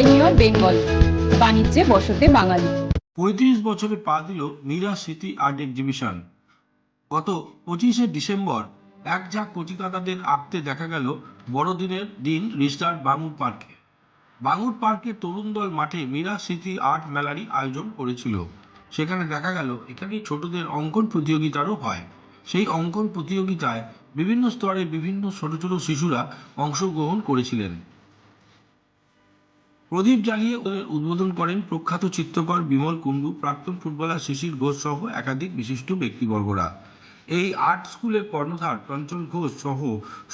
Pioneer Bengal. বাণিজ্যে বসতে বাঙালি। পঁয়ত্রিশ বছরে পা দিল মীরা স্মৃতি আর্ট এক্সিবিশন। গত পঁচিশে ডিসেম্বর এক কচিকাতাদের আঁকতে দেখা গেল বড়দিনের দিন বাঙুর পার্কে। বাঙুর পার্কে তরুণ দল মাঠে মীরা স্মৃতি আর্ট মেলারই আয়োজন করেছিল। সেখানে দেখা গেল এখানে ছোটদের অঙ্কন প্রতিযোগিতারও হয়। সেই অঙ্কন প্রতিযোগিতায় বিভিন্ন স্তরে বিভিন্ন ছোট ছোট শিশুরা অংশগ্রহণ করেছিলেন। প্রদীপ জ্বালিয়ে ওদের উদ্বোধন করেন প্রখ্যাত চিত্রকর বিমল কুণ্ডু, প্রাক্তন ফুটবলার শিশির ঘোষ সহ একাধিক বিশিষ্ট ব্যক্তিবর্গরা। এই আর্ট স্কুলের কর্ণধার চঞ্চল ঘোষ সহ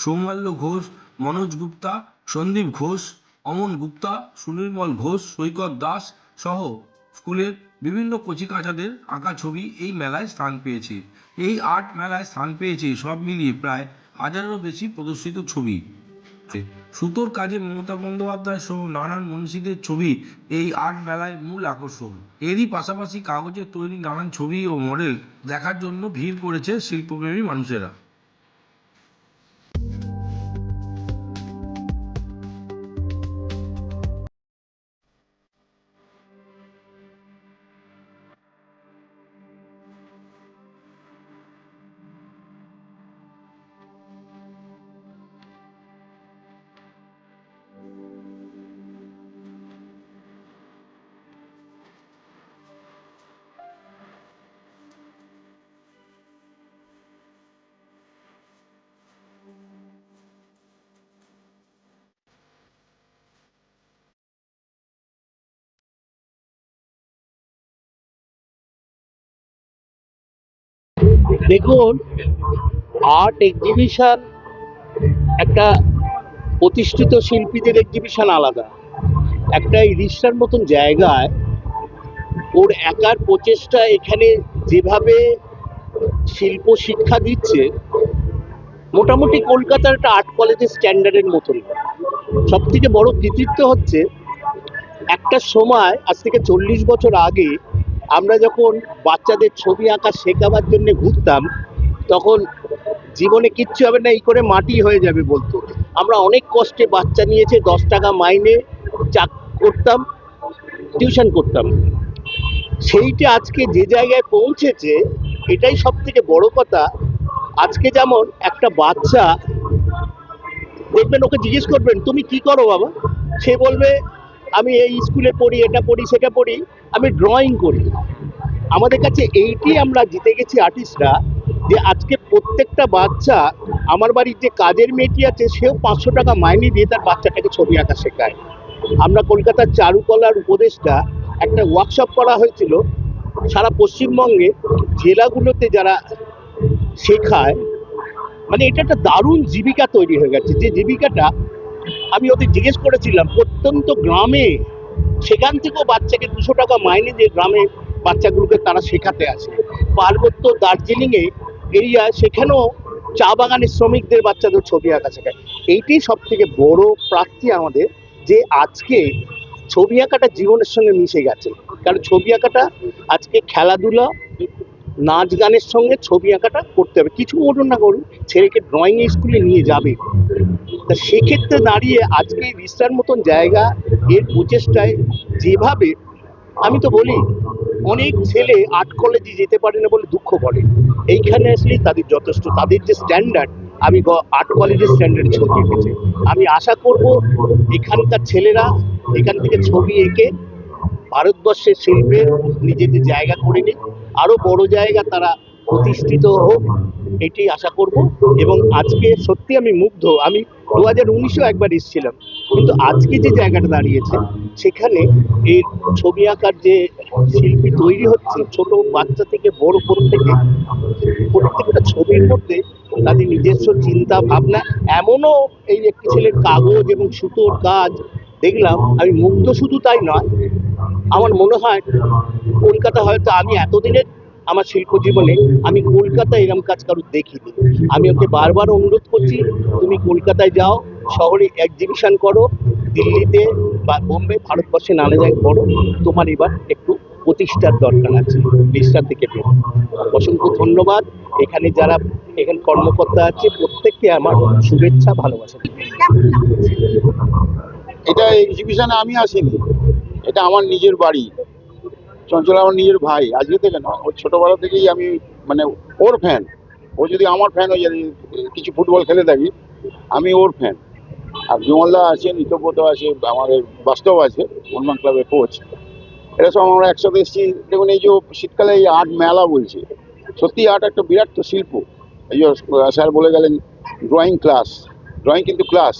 সৌমাল্য ঘোষ, মনোজ গুপ্তা, সন্দীপ ঘোষ, অমন গুপ্তা, সুনির্মল ঘোষ, সৈকত দাস সহ স্কুলের বিভিন্ন কচিকাচাদের আঁকা ছবি এই মেলায় স্থান পেয়েছে। এই আর্ট মেলায় স্থান পেয়েছে সব মিলিয়ে প্রায় হাজারেরও বেশি প্রদর্শিত ছবি। সুতোর কাজে মমতা বন্দ্যোপাধ্যায় সহ নানান মনীষীদের ছবি, এই আর্ট মেলায় মূল আকর্ষণ। এরই পাশাপাশি কাগজের তৈরি নানান ছবি ও মডেল দেখার জন্য ভিড় করেছে শিল্পপ্রেমী মানুষেরা। দেখুন আর্ট এক্সিবিশন একটা প্রতিষ্ঠিত শিল্পীদের এক্সিবিশন আলাদা। একটা রিস্টার মতন জায়গায় ওর একার প্রচেষ্টা এখানে যেভাবে শিল্প শিক্ষা দিচ্ছে, মোটামুটি কলকাতার একটা আর্ট কলেজের স্ট্যান্ডার্ডের মতন সব থেকে বড় কৃতিত্ব হচ্ছে, একটা সময়, আজ থেকে চল্লিশ বছর আগে আমরা যখন বাচ্চাদের ছবি আঁকা শেখাবার জন্য ঘুরতাম, তখন জীবনে কিচ্ছু হবে না, এই করে মাটি হয়ে যাবে বলতো। আমরা অনেক কষ্টে বাচ্চা নিয়েছে, দশ টাকা মাইনে চাক করতাম, টিউশন করতাম। সেইটা আজকে যে জায়গায় পৌঁছেছে, এটাই সব থেকে বড় কথা। আজকে যেমন একটা বাচ্চা দেখবেন, ওকে জিজ্ঞেস করবেন, তুমি কি করো বাবা? সে বলবে, আমি এই স্কুলে পড়ি, এটা পড়ি, সেটা পড়ি। আমি ড্রয়িং করি। আমাদের কাছে এইটি আমরা জিতে গেছি আর্টিস্টরা যে আজকে প্রত্যেকটা বাচ্চা, আমার বাড়ির যে কাজের মেয়েটি আছে, সেও পাঁচশো টাকা মাইনে দিয়ে তার বাচ্চাটাকে ছবি আঁকা শেখায়। আমরা কলকাতার চারুকলার উপদেশটা একটা ওয়ার্কশপ করা হয়েছিল। সারা পশ্চিমবঙ্গে জেলাগুলোতে যারা শেখায় মানে এটা একটা দারুণ জীবিকা তৈরি হয়ে গেছে। যে জীবিকাটা আমি ওদের জিজ্ঞেস করেছিলাম, প্রত্যন্ত গ্রামে সেখান থেকেও বাচ্চাকে দুশো টাকা মাইনে দিয়ে গ্রামে বাচ্চাগুলোকে তারা শেখাতে আসে। পার্বত্য দার্জিলিংয়ে এরিয়া, সেখানেও চা বাগানের শ্রমিকদের বাচ্চাদের ছবি আঁকা শেখায়। এইটি সব থেকে বড় প্রাপ্তি আমাদের যে আজকে ছবি আঁকাটা জীবনের সঙ্গে মিশে গেছে। কারণ ছবি আঁকাটা আজকে খেলাধুলা নাচ গানের সঙ্গে ছবি আঁকাটা করতে হবে। কিছু করুন না করুন ছেলেকে ড্রয়িং স্কুলে নিয়ে যাবে। তা সেক্ষেত্রে দাঁড়িয়ে আজকে বিস্তার মতন জায়গা এর প্রচেষ্টায় যেভাবে, আমি তো বলি, অনেক ছেলে আর্ট কলেজে যেতে পারে না বলে দুঃখ করে। এইখানে আসলেই তাদের যথেষ্ট। তাদের যে স্ট্যান্ডার্ড আমি আর্ট কলেজের স্ট্যান্ডার্ড ছবি এঁকেছি। আমি আশা করব এখানকার ছেলেরা এখান থেকে ছবি এঁকে ভারতবর্ষের শিল্পে নিজেদের জায়গা করে নিক। আরও বড় জায়গা তারা প্রতিষ্ঠিত হোক, এটি আশা করব। এবং আজকে সত্যি আমি মুগ্ধ। আমি দু হাজার উনিশেও একবার এসেছিলাম। কিন্তু আজকে যে জায়গাটা দাঁড়িয়েছে, সেখানে এই ছবি আঁকার যে শিল্পী তৈরি হচ্ছে, ছোট বাচ্চা থেকে বড় প্রত্যেকে, প্রত্যেকটা ছবির মধ্যে তাদের নিজস্ব চিন্তা, ভাবনা। এমনও এই একটি ছেলের কাগজ এবং সুতোর কাজ দেখলাম। আমি মুগ্ধ শুধু তাই নয় আমার মনে হয় কলকাতা হয়তো আমি এতদিনের আমার শিল্প জীবনে আমি কলকাতায় এরম কাজ কারোর দেখিনি। আমি ওকে বারবার অনুরোধ করছি, তুমি কলকাতায় যাও, শহরে এক্সিবিশন করো, দিল্লিতে বা বোম্বে, ভারতবর্ষে নানা জায়গায় করো তোমার এবার একটু প্রতিষ্ঠার দরকার আছে প্রতিষ্ঠার দিকে বেরো অসংখ্য ধন্যবাদ। এখানে যারা এখানে কর্মকর্তা আছে, প্রত্যেককে আমার শুভেচ্ছা, ভালোবাসা। এটা এক্সিবিশনে আমি আসিনি। এটা আমার নিজের বাড়ি। চঞ্চল আমার নিজের ভাই। আজকে থেকে না ওর ছোটবেলা থেকেই আমি মানে ওর ফ্যান ও যদি আমার ফ্যান হয়ে যায়, কিছু ফুটবল খেলে থাকি আমি ওর ফ্যান আর বিমলদা আছে, নিত্যব্রত আছে, আমাদের বাস্তব আছে, হনুমান ক্লাবের কোচ এরা সব আমরা একসাথে এসেছি। দেখুন, এই যে শীতকালে এই আর্ট মেলা বলছে, সত্যি আর্ট একটা বিরাট তো শিল্প। এই যে স্যার বলে গেলেন ড্রয়িং ক্লাস ড্রয়িং কিন্তু ক্লাস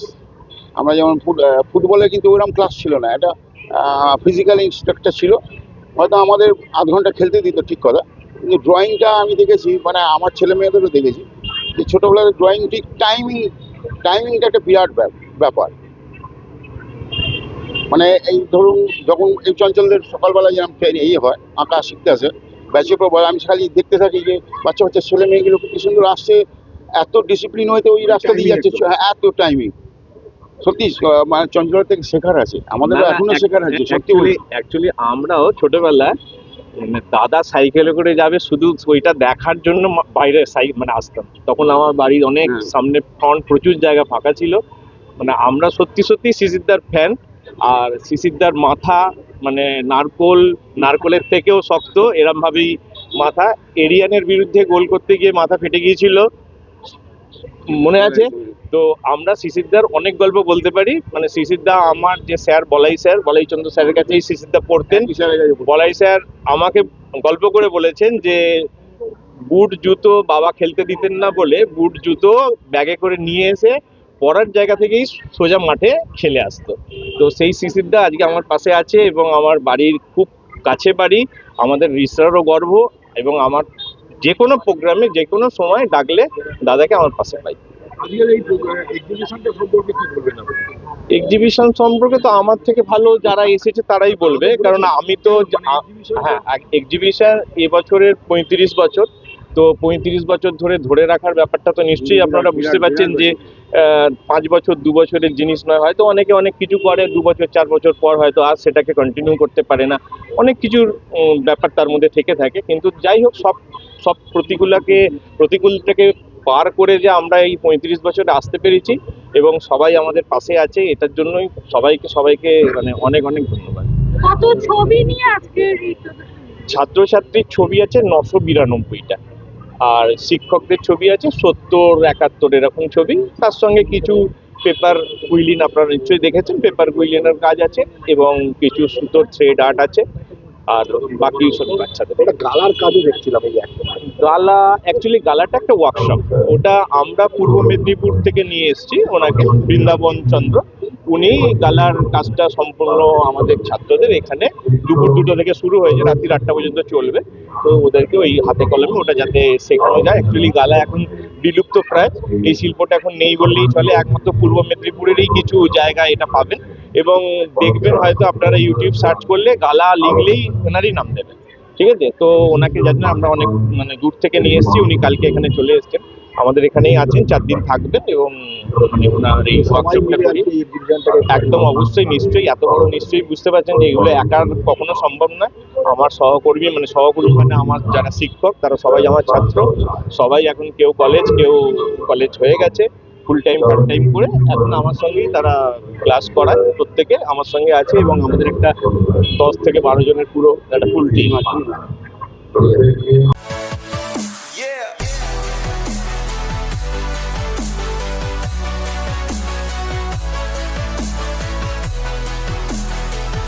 আমরা যেমন ফুট- ফুটবলে কিন্তু ওরকম ক্লাস ছিল না। এটা ফিজিক্যাল ইনস্ট্রাক্টর ছিল। হয়তো আমাদের আধ ঘণ্টা খেলতে দিত ঠিক কথা। কিন্তু ড্রয়িংটা আমি দেখেছি মানে আমার ছেলে মেয়েদেরও দেখেছি যে ছোটোবেলার ড্রয়িং ঠিক টাইমিং টাইমিংটা একটা বিরাট ব্যাপ- ব্যাপার। মানে এই ধরুন যখন এই চঞ্চলদের সকালবেলা যেরকম ট্রেন এই হয় আঁকা শিখতে আসে ব্যাচে পর আমি খালি দেখতে থাকি যে বাচ্চা বাচ্চা ছেলে মেয়েগুলো কি সুন্দর আসছে এত ডিসিপ্লিন হয়তো ওই রাস্তা দিয়ে যাচ্ছে হ্যাঁ, এত টাইমিং সত্যি মানে থেকে শেখার আছে। আমাদের এখনও শেখার আছে সত্যি অ্যাকচুয়ালি আমরাও ছোটবেলায় মানে দাদা সাইকেলে করে যাবে শুধু ওইটা দেখার জন্য বাইরে সাই মানে আসতাম। তখন আমার বাড়ির অনেক সামনে ফ্রন্ট প্রচুর জায়গা ফাঁকা ছিল। মানে আমরা সত্যি সত্যি শিশিরদার ফ্যান আর শিশিরদার মাথা মানে নারকোল নারকোলের থেকেও শক্ত এরম ভাবেই মাথা। এরিয়ানের বিরুদ্ধে গোল করতে গিয়ে মাথা ফেটে গিয়েছিল। মনে আছে? তো আমরা শিশিরদার অনেক গল্প বলতে পারি। মানে শিশিরদা আমার যে স্যার বলাই স্যার বলাই চন্দ্র স্যারের কাছেই শিশিরদা পড়তেন। বলাই স্যার আমাকে গল্প করে বলেছেন যে বুট জুতো বাবা খেলতে দিতেন না বলে বুট জুতো ব্যাগে করে নিয়ে এসে পড়ার জায়গা থেকেই সোজা মাঠে খেলে আসতো। তো সেই শিশিরদা আজকে আমার পাশে আছে এবং আমার বাড়ির খুব কাছে বাড়ি। আমাদের রিসারও গর্ব এবং আমার যে কোনো প্রোগ্রামে যে কোনো সময় ডাকলে দাদাকে আমার পাশে পাই আজকের এই এক্সিবিশনটা সম্পর্কে কি বলবেন আপনি? এক্সিবিশন সম্পর্কে তো আমার থেকে ভালো যারা এসেছে তারাই বলবে কারণ আমি তো হ্যাঁ এক্সিবিশন এবছরের পঁয়ত্রিশ বছর তো পঁয়ত্রিশ বছর ধরে ধরে রাখার ব্যাপারটা তো নিশ্চয়ই আপনারা বুঝতে পারছেন যে পাঁচ বছর দু বছরের জিনিস নয় হয়তো অনেকে অনেক কিছু করে দু বছর চার বছর পর হয়তো আর সেটাকে কন্টিনিউ করতে পারে না। অনেক কিছুর ব্যাপার তার মধ্যে থেকে থাকে কিন্তু যাই হোক সব সব প্রতিকূলাকে প্রতিকূলটাকে পার করে যে আমরা এই পঁয়ত্রিশ বছরে আসতে পেরেছি এবং সবাই আমাদের পাশে আছে এটার জন্যই সবাইকে সবাইকে মানে অনেক অনেক ধন্যবাদ। কত ছবি নিয়ে আজকের ছাত্রছাত্রীর ছবি আছে নশো বিরানব্বইটা। আর শিক্ষকদের ছবি আছে সত্তর একাত্তর এরকম ছবি। তার সঙ্গে কিছু পেপার কুইলিন আপনারা নিশ্চয়ই দেখেছেন পেপার কুইলিনের কাজ আছে এবং কিছু সুতোর থ্রেড আর্ট আছে। আর বাকি সব বাচ্চাদের। একটা গালার কাজও দেখছিলাম এই গালা অ্যাকচুয়ালি গালাটা একটা ওয়ার্কশপ ওটা আমরা পূর্ব মেদিনীপুর থেকে নিয়ে এসেছি, ওনাকে বৃন্দাবন চন্দ্র। উনি গালার কাজটা সম্পূর্ণ আমাদের ছাত্রদের এখানে দুপুর দুটো থেকে শুরু হয়েছে রাত্রি আটটা পর্যন্ত চলবে। তো ওদেরকে ওই হাতে কলমে ওটা যাতে শেখানো যায়। অ্যাকচুয়ালি গালা এখন বিলুপ্ত প্রায় এই শিল্পটা এখন নেই বললেই চলে। একমাত্র পূর্ব মেদিনীপুরেরই কিছু জায়গা এটা পাবেন। এবং দেখবেন হয়তো আপনারা ইউটিউব সার্চ করলে গালা লিখলেই ওনারই নাম দেবেন। ঠিক আছে? তো ওনাকে জানি আমরা অনেক মানে দূর থেকে নিয়ে এসেছি, উনি কালকে এখানে চলে এসেছেন। আমাদের এখানেই আছেন, চার দিন থাকবেন এবং মানে ওনার এই ওয়ার্কশপটা করি। একদম অবশ্যই, নিশ্চয়ই, এত বড় নিশ্চয়ই বুঝতে পারছেন যে এগুলো একা কখনো সম্ভব নয়। আমার সহকর্মী মানে সহকর্মী মানে আমার যারা শিক্ষক, তারা সবাই আমার ছাত্র। সবাই এখন কেউ কলেজ কেউ কলেজ হয়ে গেছে। ফুল টাইম পার্ট টাইম করে এখন আমার সঙ্গেই তারা ক্লাস করায়, প্রত্যেকে আমার সঙ্গে আছে এবং আমাদের একটা দশ থেকে বারো জনের পুরো একটা ফুল টিম আছে।